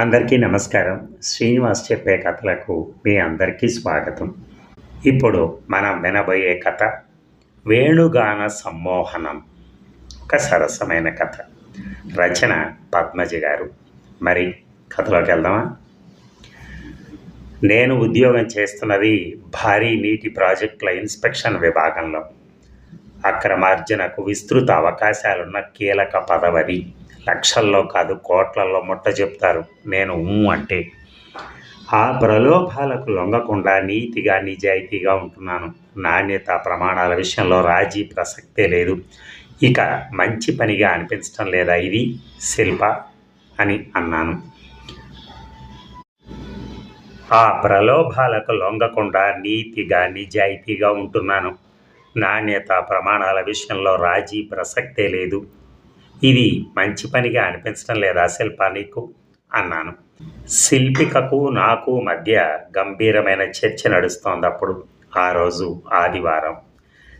అందరికీ నమస్కారం. శ్రీనివాస్ చెప్పే కథలకు మీ అందరికీ స్వాగతం. ఇప్పుడు మనం వినబోయే కథ వేణుగాన సమ్మోహనం. ఒక సరసమైన కథ. రచన పద్మజ గారు. మరి కథలోకి వెళ్దామా? నేను ఉద్యోగం చేస్తున్నది భారీ నీటి ప్రాజెక్టుల ఇన్స్పెక్షన్ విభాగంలో. అక్రమార్జనకు విస్తృత అవకాశాలున్న కీలక పదవది. లక్షల్లో కాదు కోట్లలో ముట్ట చెప్తారు. నేను అంటే ఆ ప్రలోభాలకు లొంగకుండా నీతిగా నిజాయితీగా ఉంటున్నాను. నాణ్యత ప్రమాణాల విషయంలో రాజీ ప్రసక్తే లేదు. ఇక మంచి పనిగా అనిపించడం లేదా ఇది శిల్ప అని అన్నాను. ఆ ప్రలోభాలకు లొంగకుండా నీతిగా నిజాయితీగా ఉంటున్నాను. నాణ్యత ప్రమాణాల విషయంలో రాజీ ప్రసక్తే లేదు. ఇది మంచి పనిగా అనిపించడం లేదా శిల్ప నీకు? అన్నాను. శిల్పికకు నాకు మధ్య గంభీరమైన చర్చ నడుస్తోంది అప్పుడు ఆ రోజు ఆదివారం.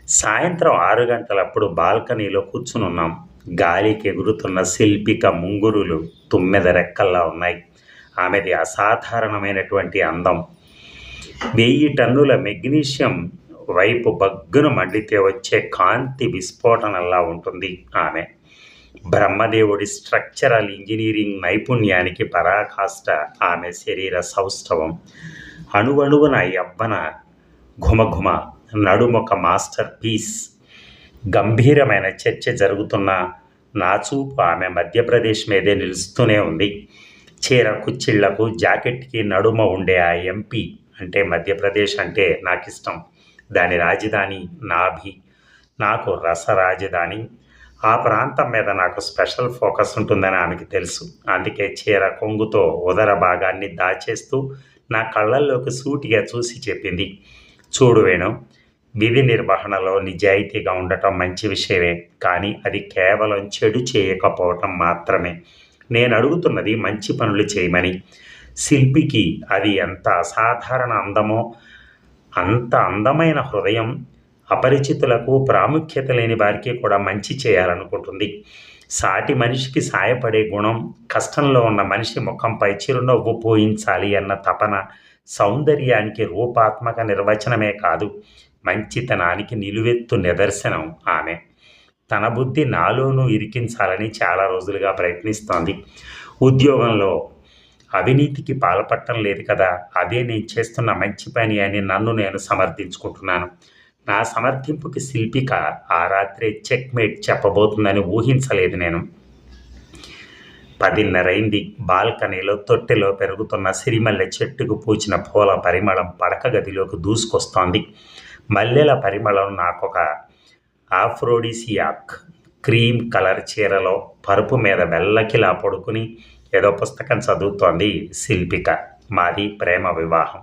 సాయంత్రం ఆరు గంటలప్పుడు బాల్కనీలో కూర్చునున్నాం. గాలికి ఎగురుతున్న శిల్పిక ముంగురులు తుమ్మెద రెక్కల్లా ఉన్నాయి. ఆమెది అసాధారణమైనటువంటి అందం. వెయ్యి టన్నుల మెగ్నీషియం వైపు బగ్గును మండితే వచ్చే కాంతి విస్ఫోటనల్లా ఉంటుంది ఆమె. బ్రహ్మదేవుడి స్ట్రక్చరల్ ఇంజనీరింగ్ నైపుణ్యానికి పరాకాష్ట ఆమె శరీర సౌష్ఠవం అణువణువున యవ్వన ఘుమఘుమ నడుమొక మాస్టర్ పీస్. గంభీరమైన చర్చ జరుగుతున్న నా చూపు ఆమె మధ్యప్రదేశ్ మీదే నిలుస్తూనే ఉంది. చీర కుచ్చిళ్ళకు జాకెట్కి నడుమ ఉండే ఆ ఎంపీ అంటే మధ్యప్రదేశ్ అంటే నాకు ఇష్టం దాని రాజధాని నాభి. నాకు రస రాజధాని. ఆ ప్రాంతం మీద నాకు స్పెషల్ ఫోకస్ ఉంటుందని ఆమెకి తెలుసు. అందుకే చీర కొంగుతో ఉదర భాగాన్ని దాచేస్తూ నా కళ్ళల్లోకి సూటిగా చూసి చెప్పింది చూడు వేణు విధి నిర్వహణలో నిజాయితీగా ఉండటం మంచి విషయమే కానీ అది కేవలం చెడు చేయకపోవటం మాత్రమే. నేను అడుగుతున్నది మంచి పనులు చేయమని. శిల్పికి అది ఎంత అసాధారణ అందమో అంత అందమైన హృదయం అపరిచితులకు ప్రాముఖ్యత లేని వారికి కూడా మంచి చేయాలనుకుంటుంది. సాటి మనిషికి సాయపడే గుణం కష్టంలో ఉన్న మనిషి ముఖంపై చిరునవ్వు పోయించాలి అన్న తపన సౌందర్యానికి రూపాత్మక నిర్వచనమే కాదు మంచితనానికి నిలువెత్తు నిదర్శనం ఆమె. తన బుద్ధి నాలోనూ ఇరికించాలని చాలా రోజులుగా ప్రయత్నిస్తోంది. ఉద్యోగంలో అవినీతికి పాల్పడటం లేదు కదా అదే నేను చేస్తున్న మంచి పని అని నన్ను నేను సమర్థించుకుంటున్నాను. నా సమర్థింపుకి శిల్పిక ఆ రాత్రే చెక్మేట్ చెప్పబోతుందని ఊహించలేదు నేను. పదిన్నరైంది. బాల్కనీలో తొట్టెలో పెరుగుతున్న సిరిమల్లె చెట్టుకు పూచిన పూల పరిమళం పడక గదిలోకి దూసుకొస్తోంది. మల్లెల పరిమళం నాకొక ఆఫ్రోడిసియాక్. క్రీమ్ కలర్ చీరలో పరుపు మీద వెల్లకిలా పడుకుని ఏదో పుస్తకం చదువుతోంది శిల్పిక. మాది ప్రేమ వివాహం.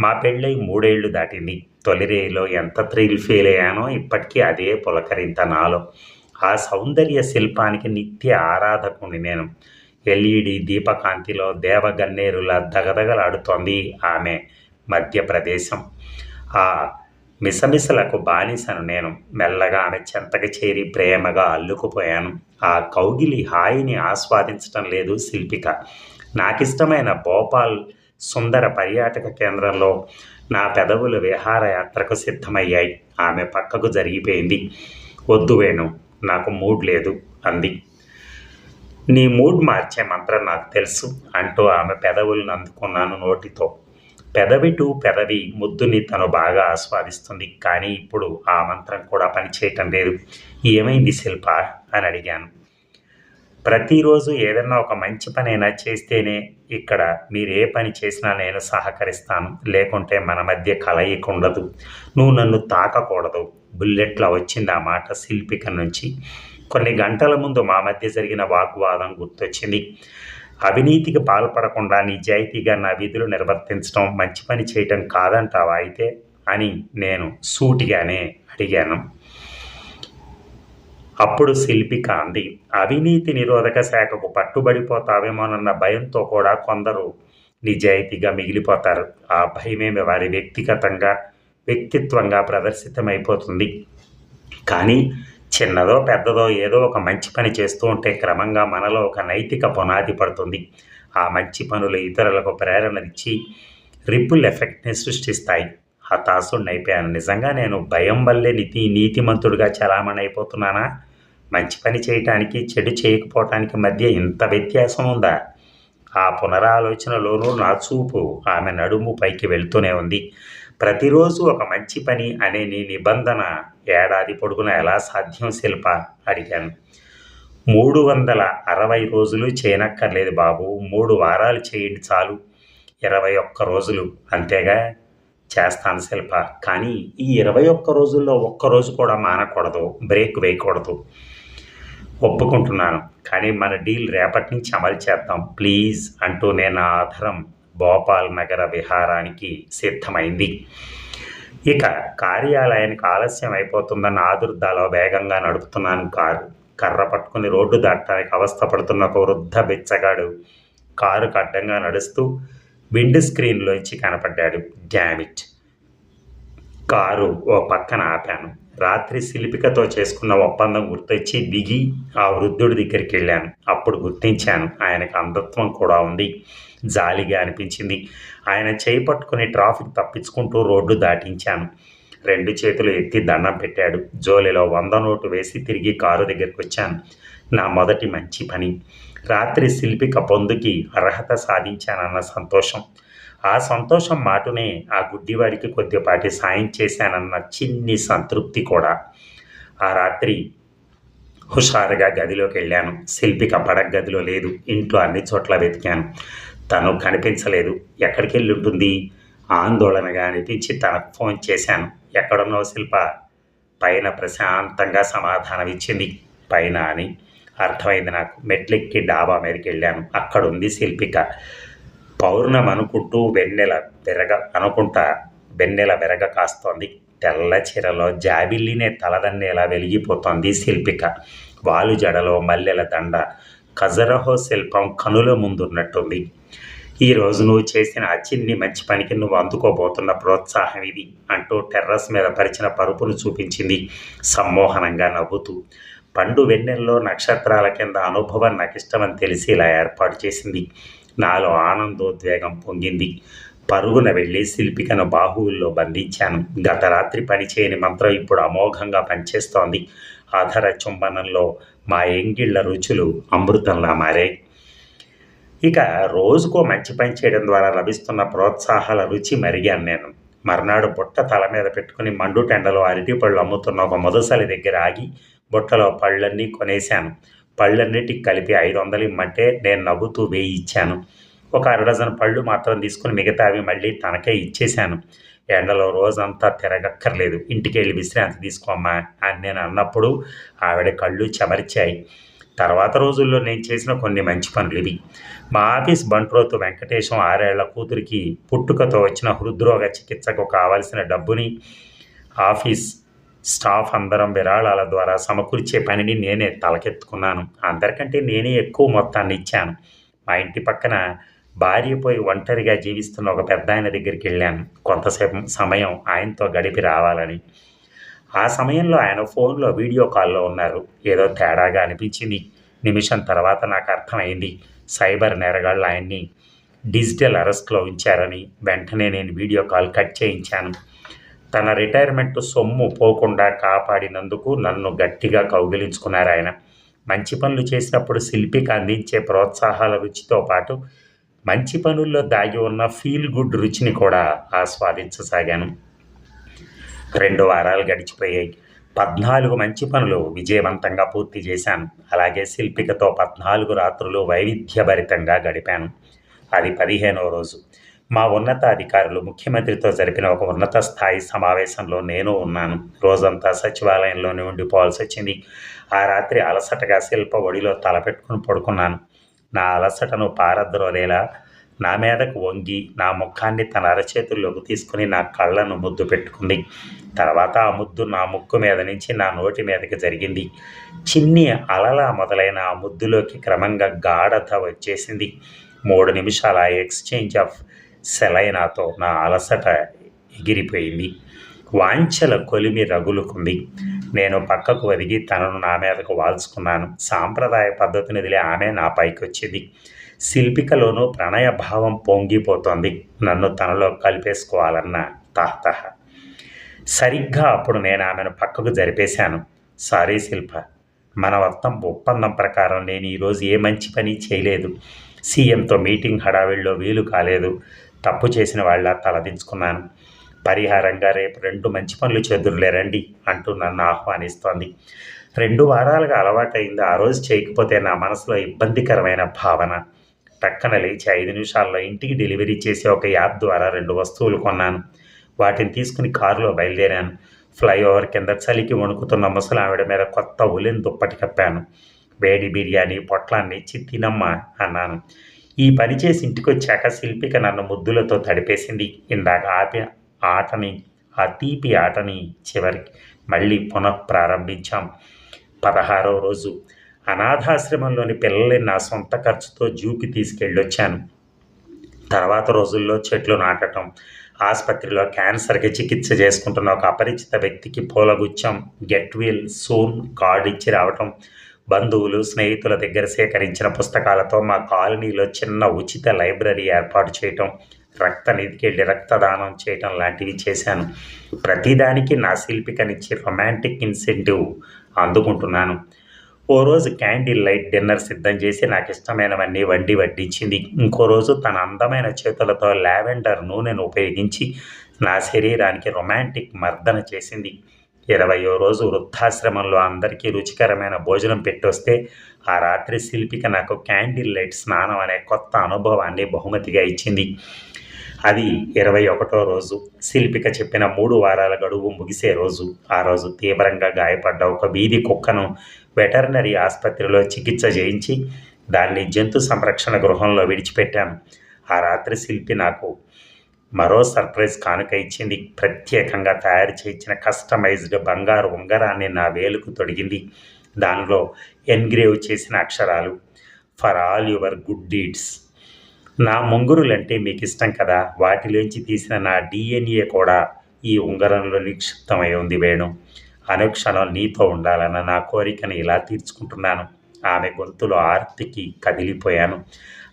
మా పెళ్ళై మూడేళ్ళు దాటింది. తొలిరేలో ఎంత థ్రిల్ ఫీల్ అయ్యానో ఇప్పటికీ అదే పులకరింత నాలో. ఆ సౌందర్య శిల్పానికి నిత్య ఆరాధకుని నేను. ఎల్ఈడి దీపకాంతిలో దేవగన్నేరులా దగదగలాడుతోంది ఆమె మధ్యప్రదేశం. ఆ మిసమిసలకు బానిసను నేను. మెల్లగా ఆమె చెంతకి చేరి ప్రేమగా అల్లుకుపోయాను. ఆ కౌగిలి హాయిని ఆస్వాదించటం లేదు శిల్పిక. నాకిష్టమైన భోపాల్ సుందర పర్యాటక కేంద్రంలో నా పెదవులు విహారయాత్రకు సిద్ధమయ్యాయి. ఆమె పక్కకు జరిగిపోయింది. వద్దు వేణు నాకు మూడ్ లేదు అంది. నీ మూడ్ మార్చే మంత్రం నాకు తెలుసు అంటూ ఆమె పెదవులను అందుకున్నాను నోటితో. పెదవి టు పెదవి ముద్దుని తను బాగా ఆస్వాదిస్తుంది కానీ ఇప్పుడు ఆ మంత్రం కూడా పనిచేయటం లేదు. ఏమైంది శిల్ప? అని అడిగాను. ప్రతిరోజు ఏదన్నా ఒక మంచి పనైనా చేస్తేనే ఇక్కడ మీరు ఏ పని చేసినా నేను సహకరిస్తాను. లేకుంటే మన మధ్య కలయిక ఉండదు నువ్వు నన్ను తాకకూడదు. బుల్లెట్లా వచ్చింది ఆ మాట శిల్పిక నుంచి. కొన్ని గంటల ముందు మా మధ్య జరిగిన వాగ్వాదం గుర్తొచ్చింది. అవినీతికి పాల్పడకుండా నిజాయితీగా నా విధులు నిర్వర్తించడం మంచి పని చేయటం కాదంటావా అయితే అని నేను సూటిగానే అడిగాను. అప్పుడు శిల్పిక అంది అవినీతి నిరోధక శాఖకు పట్టుబడిపోతావేమోనన్న భయంతో కూడా కొందరు నిజాయితీగా మిగిలిపోతారు. ఆ భయమేమి వారి వ్యక్తిగతంగా వ్యక్తిత్వంగా ప్రదర్శితమైపోతుంది. కానీ చిన్నదో పెద్దదో ఏదో ఒక మంచి పని చేస్తూ ఉంటే క్రమంగా మనలో ఒక నైతిక పునాది పడుతుంది. ఆ మంచి పనులు ఇతరులకు ప్రేరణనిచ్చి రిపుల్ ఎఫెక్ట్ని సృష్టిస్తాయి. హతాశుడిని అయిపోయాను నిజంగా నేను భయం వల్లే నీతి నీతిమంతుడిగా చలామణి అయిపోతున్నానా మంచి పని చేయటానికి చెడు చేయకపోవటానికి మధ్య ఇంత వ్యత్యాసం ఉందా? ఆ పునరాలోచనలోనూ నా చూపు. ఆమె నడుము పైకి వెళ్తూనే ఉంది. ప్రతిరోజు ఒక మంచి పని అనే నీ నిబంధన. ఏడాది పొడుగున ఎలా సాధ్యం శిల్ప? అడిగాను. మూడు వందల అరవై రోజులు చేయనక్కర్లేదు బాబు. మూడు వారాలు చేయండి చాలు. ఇరవై ఒక్క రోజులు. అంతేగా? చేస్తాను శిల్ప. కానీ ఈ ఇరవై ఒక్క రోజుల్లో ఒక్క రోజు కూడా మానకూడదు. బ్రేక్ వేయకూడదు. ఒప్పుకుంటున్నాను. కానీ మన డీల్ రేపటి నుంచి అమలు చేద్దాం. ప్లీజ్ అంటూ నేను ఆ ఆధారం భోపాల్ నగర విహారానికి సిద్ధమైంది. ఇక కార్యాలయానికి ఆలస్యం అయిపోతుందన్న ఆదుర్దాలో వేగంగా నడుపుతున్నాను కారు. కర్ర పట్టుకుని రోడ్డు దాటడానికి అవస్థపడుతున్న ఒక వృద్ధ బిచ్చగాడు కారుకు అడ్డంగా నడుస్తూ విండ్ స్క్రీన్లోంచి కనపడ్డాడు. డ్యామిట్! కారు ఓ పక్కన ఆపాను. రాత్రి శిల్పికతో చేసుకున్న ఒప్పందం గుర్తొచ్చి దిగి ఆ వృద్ధుడి దగ్గరికి వెళ్ళాను. అప్పుడు గుర్తించాను ఆయనకు అంధత్వం కూడా ఉంది. జాలిగా అనిపించింది. ఆయన చేయి పట్టుకుని ట్రాఫిక్ తప్పించుకుంటూ రోడ్డు దాటించాను. రెండు చేతులు ఎత్తి దండం పెట్టాడు. జోలిలో వంద నోటు వేసి తిరిగి కారు దగ్గరికి వచ్చాను నా మొదటి మంచి పని. రాత్రి శిల్పిక పొందుకి అర్హత సాధించానన్న సంతోషం. ఆ సంతోషం మాటునే ఆ గుడ్డివాడికి కొద్దిపాటి సాయం చేశానన్న చిన్ని సంతృప్తి కూడా. ఆ రాత్రి హుషారుగా గదిలోకి వెళ్ళాను శిల్పిక పడక గదిలో లేదు. ఇంట్లో అన్ని చోట్ల వెతికాను. తను కనిపించలేదు. ఎక్కడికి వెళ్ళి ఉంటుంది ఆందోళనగా అనిపించి తనకు ఫోన్ చేశాను. ఎక్కడున్నావు శిల్ప? పైన ప్రశాంతంగా సమాధానం ఇచ్చింది పైన అని అర్థమైంది నాకు. మెట్లెక్కి డాబా మీదకి వెళ్ళాను అక్కడ ఉంది శిల్పిక. పౌర్ణం అనుకుంటూ వెన్నెల బెరగ అనుకుంటా వెన్నెల బెరగ కాస్తోంది. తెల్ల చీరలో జాబిల్లినే తలదన్నేలా వెలిగిపోతోంది శిల్పిక. వాలు జడలో మల్లెల దండ. కజరహో శిల్పం కనుల ముందున్నట్టుంది. ఈరోజు నువ్వు చేసిన ఆ చిన్ని మంచి పనికి నువ్వు అందుకోబోతున్న ప్రోత్సాహం ఇది అంటూ టెర్రస్ మీద పరిచిన పరుపును చూపించింది. సమ్మోహనంగా నవ్వుతూ పండు వెన్నెల్లో నక్షత్రాల కింద అనుభవం నాకు ఇష్టమని తెలిసి ఇలా ఏర్పాటు చేసింది. నాలో ఆనందోద్వేగం పొంగింది. పరుగున వెళ్ళి శిల్పికను బాహువుల్లో బంధించాను. గత రాత్రి పనిచేయని మంత్రం ఇప్పుడు అమోఘంగా పనిచేస్తోంది. ఆధార చుంబనంలో మా ఎంగిళ్ళ రుచులు అమృతంలా మారాయి. ఇక రోజుకో మంచి పని చేయడం ద్వారా లభిస్తున్న ప్రోత్సాహాల రుచి మరిగాను నేను. మర్నాడు బుట్ట తల మీద పెట్టుకుని మండుటెండలో అరటిపళ్ళు అమ్ముతున్న ఒక ముదసలి దగ్గర ఆగి బుట్టలో పళ్ళన్నీ కొనేశాను. పళ్ళన్నిటికి కలిపి ఐదు వందలు ఇమ్మంటే నేను నవ్వుతూ వేయి ఇచ్చాను. ఒక అరడజన్ పళ్ళు మాత్రం తీసుకుని మిగతావి మళ్ళీ తనకే ఇచ్చేశాను. ఎండలో రోజంతా తిరగక్కర్లేదు. ఇంటికి వెళ్ళి విశ్రాంతి తీసుకోమ్మా అని నేను అన్నప్పుడు ఆవిడ కళ్ళు చెమర్చాయి. తర్వాత రోజుల్లో నేను చేసిన కొన్ని మంచి పనులు ఇవి. మా ఆఫీస్ బంట్రోతు వెంకటేశం ఆరేళ్ళ కూతురికి పుట్టుకతో వచ్చిన హృద్రోగ చికిత్సకు కావలసిన డబ్బుని ఆఫీస్ స్టాఫ్ అందరం విరాళాల ద్వారా సమకూర్చే పనిని నేనే తలకెత్తుకున్నాను. అందరికంటే నేనే ఎక్కువ మొత్తాన్ని ఇచ్చాను. మా ఇంటి పక్కన భార్య పోయి ఒంటరిగా జీవిస్తున్న ఒక పెద్ద ఆయన దగ్గరికి వెళ్ళాను. కొంతసేపు సమయం ఆయనతో గడిపి రావాలని. ఆ సమయంలో ఆయన ఫోన్లో వీడియో కాల్లో ఉన్నారు. ఏదో తేడాగా అనిపించింది. నిమిషం తర్వాత నాకు అర్థమైంది. సైబర్ నేరగాళ్ళు ఆయన్ని డిజిటల్ అరెస్ట్లో ఉంచారని. వెంటనే నేను వీడియో కాల్ కట్ చేయించాను. తన రిటైర్మెంట్ సొమ్ము పోకుండా కాపాడినందుకు నన్ను గట్టిగా కౌగిలించుకున్నారు ఆయన. మంచి పనులు చేసినప్పుడు శిల్పికి అందించే ప్రోత్సాహాల రుచితో పాటు మంచి పనుల్లో దాగి ఉన్న ఫీల్ గుడ్ రుచిని కూడా ఆస్వాదించసాగాను. రెండు వారాలు గడిచిపోయాయి. పద్నాలుగు మంచి పనులు విజయవంతంగా పూర్తి చేశాను. అలాగే శిల్పికతో పద్నాలుగు రాత్రులు వైవిధ్యభరితంగా గడిపాను. అది పదిహేనవ రోజు. మా ఉన్నతాధికారులు ముఖ్యమంత్రితో జరిపిన ఒక ఉన్నత స్థాయి సమావేశంలో నేను ఉన్నాను. రోజంతా సచివాలయంలోనే ఉండిపోవాల్సి వచ్చింది. ఆ రాత్రి అలసటగా శిల్ప ఒడిలో తలపెట్టుకుని పడుకున్నాను. నా అలసటను పారద్రోలేలా నా మీదకు వంగి నా ముఖాన్ని తన అరచేతుల్లోకి తీసుకుని నా కళ్ళను ముద్దు పెట్టుకుంది. తర్వాత ఆ ముద్దు నా ముక్కు మీద నుంచి నా నోటి మీదకి జరిగింది. చిన్ని అలలా మొదలైన ఆ ముద్దులోకి క్రమంగా గాఢత వచ్చేసింది. మూడు నిమిషాల ఎక్స్చేంజ్ ఆఫ్ సెలైనాతో నా అలసట ఎగిరిపోయింది. వాంఛల కొలిమి రగులుకుంది. నేను పక్కకు వదిగి తనను నా మీదకు వాల్చుకున్నాను. సాంప్రదాయ పద్ధతిని వదిలి ఆమె నా పైకి వచ్చింది శిల్పికలోనూ ప్రణయ భావం పొంగిపోతోంది. నన్ను తనలో కలిపేసుకోవాలన్న తాహతహ. సరిగ్గా అప్పుడు నేను ఆమెను పక్కకు జరిపేశాను. సారీ శిల్ప మన మొత్తం ఒప్పందం ప్రకారం నేను ఈరోజు ఏ మంచి పని చేయలేదు. సీఎంతో మీటింగ్ హడావిడిలో వీలు కాలేదు. తప్పు చేసిన వాళ్ళ తలదించుకున్నాను పరిహారంగా రేపు రెండు మంచి పనులు చెదురులే రండి అంటూ నన్ను ఆహ్వానిస్తోంది. రెండు వారాలుగా అలవాటైంది. ఆ రోజు చేయకపోతే నా మనసులో ఇబ్బందికరమైన భావన. పక్కన లేచి ఐదు నిమిషాల్లో ఇంటికి డెలివరీ చేసే ఒక యాప్ ద్వారా రెండు వస్తువులు కొన్నాను. వాటిని తీసుకుని కారులో బయలుదేరాను. ఫ్లైఓవర్ కింద చలికి వణుకుతున్న ముసలావిడ మీద కొత్త ఉలెన్ దుప్పటి కప్పాను. వేడి బిర్యానీ పొట్లాన్ని ఇచ్చి తినమ్మా అన్నాను. ఈ పని చేసి ఇంటికొచ్చాక శిల్పిక నన్ను ముద్దులతో తడిపేసింది. ఇందాక ఆపి ఆటని ఆ తీపి ఆటని చివరికి మళ్ళీ పునః ప్రారంభించాం. పదహారో రోజు అనాథాశ్రమంలోని పిల్లల్ని నా సొంత ఖర్చుతో జూకి తీసుకెళ్ళొచ్చాను. తర్వాత రోజుల్లో చెట్లు నాటటం ఆసుపత్రిలో క్యాన్సర్కి చికిత్స చేసుకుంటున్న ఒక అపరిచిత వ్యక్తికి పూలగుచ్చం గెట్ వీల్ సూన్ కార్డు ఇచ్చి రావటం బంధువులు స్నేహితుల దగ్గర సేకరించిన పుస్తకాలతో మా కాలనీలో చిన్న ఉచిత లైబ్రరీ ఏర్పాటు చేయటం రక్త నిధికి వెళ్ళి రక్తదానం చేయటం లాంటివి చేశాను. ప్రతిదానికి నా శిల్పికనిచ్చి రొమాంటిక్ ఇన్సెంటివ్ అందుకుంటున్నాను. ఓ రోజు క్యాండిల్ లైట్ డిన్నర్ సిద్ధం చేసి నాకు ఇష్టమైనవన్నీ వండి వడ్డించింది. ఇంకో రోజు తన అందమైన చేతులతో లావెండర్ నూనెను ఉపయోగించి నా శరీరానికి రొమాంటిక్ మర్దన చేసింది. ఇరవయో రోజు వృద్ధాశ్రమంలో అందరికీ రుచికరమైన భోజనం పెట్టొస్తే ఆ రాత్రి శిల్పిక నాకు క్యాండిల్ లైట్ స్నానం అనే కొత్త అనుభవాన్ని బహుమతిగా ఇచ్చింది. అది ఇరవై ఒకటో రోజు. శిల్పిక చెప్పిన మూడు వారాల గడువు ముగిసే రోజు. ఆ రోజు తీవ్రంగా గాయపడ్డ ఒక వీధి కుక్కను వెటర్నరీ ఆసుపత్రిలో చికిత్స చేయించి దాన్ని జంతు సంరక్షణ గృహంలో విడిచిపెట్టాను. ఆ రాత్రి శిల్పి నాకు మరో సర్ప్రైజ్ కానుక ఇచ్చింది. ప్రత్యేకంగా తయారు చేయించిన కస్టమైజ్డ్ బంగారు ఉంగరాన్ని నా వేలుకు తొడిగింది. దానిలో ఎన్గ్రేవ్ చేసిన అక్షరాలు for all your good deeds. నా ముంగురులంటే మీకు ఇష్టం కదా? వాటిలోంచి తీసిన నా డిఎన్ఏ కూడా ఈ ఉంగరంలో నిక్షిప్తమై ఉంది వేణు. అనుక్షణం నీతో ఉండాలన్న నా కోరికను ఇలా తీర్చుకుంటున్నాను. ఆమె గొంతులో ఆర్తికి కదిలిపోయాను.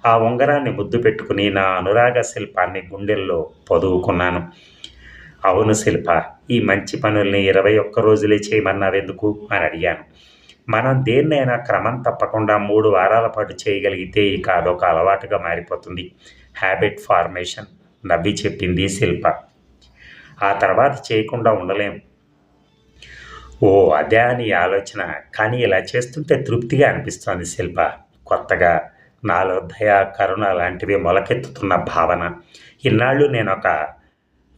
ఆ ఉంగరాన్ని ముద్దు పెట్టుకుని నా అనురాగ శిల్పాన్ని గుండెల్లో పొదువుకున్నాను. అవును శిల్ప ఈ మంచి పనుల్ని ఇరవై ఒక్క రోజులే చేయమన్నావెందుకు? అని అడిగాను. మనం దేన్నైనా క్రమం తప్పకుండా మూడు వారాల పాటు చేయగలిగితే ఇక అదొక అలవాటుగా మారిపోతుంది. హ్యాబిట్ ఫార్మేషన్ నవ్వి చెప్పింది శిల్ప. ఆ తర్వాత చేయకుండా ఉండలేం. ఓ అదే అని ఆలోచన. కానీ ఇలా చేస్తుంటే తృప్తిగా అనిపిస్తోంది శిల్ప. కొత్తగా నాలో దయ కరుణ లాంటివి మొలకెత్తుతున్న భావన. ఇన్నాళ్ళు నేను ఒక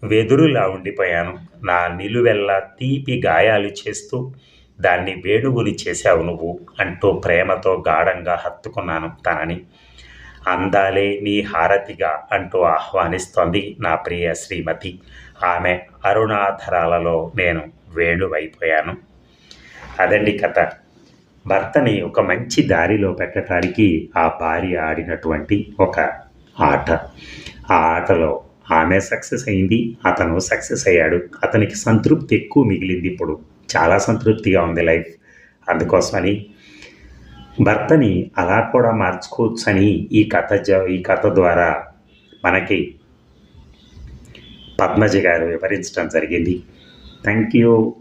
వెదురులా ఉండిపోయాను. నా నిలువెల్లా తీపి గాయాలు చేస్తూ దాన్ని వేణువుని చేశావు నువ్వు అంటూ ప్రేమతో గాఢంగా హత్తుకున్నాను తనని. అందాలే నీ హారతిగా అంటూ ఆహ్వానిస్తోంది నా ప్రియ శ్రీమతి. ఆమె అరుణాధరాలలో నేను వేణువైపోయాను. అదండి కథ. భర్తని ఒక మంచి దారిలో పెట్టడానికి ఆ భార్య ఆడినటువంటి ఒక ఆట. ఆ ఆటలో ఆమె సక్సెస్ అయింది అతను సక్సెస్ అయ్యాడు. అతనికి సంతృప్తి ఎక్కువ మిగిలింది ఇప్పుడు. చాలా సంతృప్తిగా ఉంది లైఫ్. అందుకోసమని భర్తని అలా కూడా మార్చుకోవచ్చని ఈ కథ జ- ఈ కథ ద్వారా మనకి పద్మజ గారు వివరించడం జరిగింది. Thank you.